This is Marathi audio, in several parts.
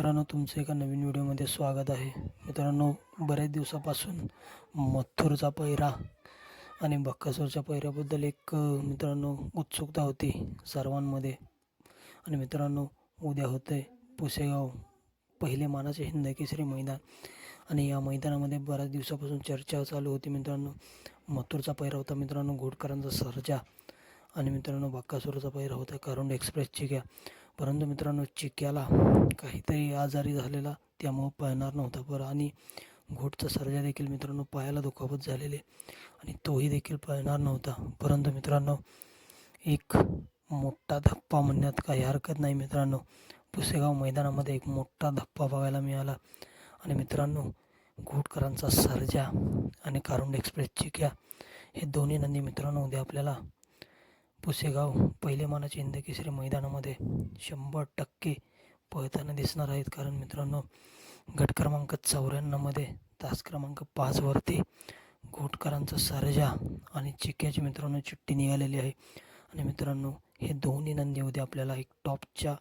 मित्रांनो तुमचं एका नवीन व्हिडिओमध्ये स्वागत आहे. मित्रांनो बऱ्याच दिवसापासून मथुरचा पैरा आणि बक्कासूरच्या पैऱ्याबद्दल एक मित्रांनो उत्सुकता होती सर्वांमध्ये. आणि मित्रांनो उद्या होते पुसेगाव पहिले मानाचे हिंद केसरी मैदान. आणि या मैदानामध्ये बऱ्याच दिवसापासून चर्चा चालू होती मित्रांनो. मथुरचा पैरा होता मित्रांनो घोडकरांचा सर्जा. आणि मित्रांनो बक्कासूरचा पैरा होता करुंड एक्सप्रेसची घ्या. परंतु मित्रांनो चिक्याला काहीतरी आजारी झालेला त्यामुळं पळणार नव्हता बरं. आणि घोटचा सर्जा देखील मित्रांनो पायाला दुखापत झालेले आणि तोही देखील पळणार नव्हता. परंतु मित्रांनो एक मोठा धप्पा म्हणण्यात काही हरकत नाही मित्रांनो. पुसेगाव मैदानामध्ये एक मोठा धप्पा बघायला मिळाला. आणि मित्रांनो घोटकरांचा सर्जा आणि कारुंड एक्सप्रेस चिक्या हे दोन्ही नंदी मित्रांनो उद्या आपल्याला पुसेगाव पहिले मानाचे हिंद केसरी मैदानामध्ये शंभर टक्के पळताना दिसणार आहेत. कारण मित्रांनो गट क्रमांक चौऱ्याण्णवमध्ये तास क्रमांक पाचवरती घोटकरांचा सरजा आणि चिक्याची मित्रांनो चिठ्ठी निघालेली आहे. आणि मित्रांनो हे दोन्ही नंदी उद्या आपल्याला एक टॉपच्या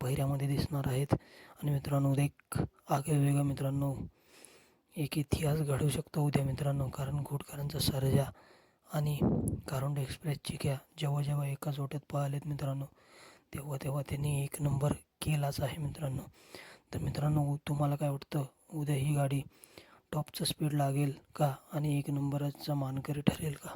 पहिऱ्यामध्ये दिसणार आहेत. आणि मित्रांनो उद्या एक आगळं मित्रांनो एक इतिहास घडू शकतो उद्या मित्रांनो. कारण घोटकरांचा सरजा आणि कारुंड एक्सप्रेसची घ्या. जेव्हा जेव्हा एकाच ओट्यात पळालेत मित्रांनो तेव्हा तेव्हा त्यांनी एक नंबर केलाच आहे मित्रांनो. तर मित्रांनो तुम्हाला काय वाटतं? उद्या ही गाडी टॉपचं स्पीड लागेल का? आणि एक नंबरचा मानकरी ठरेल का?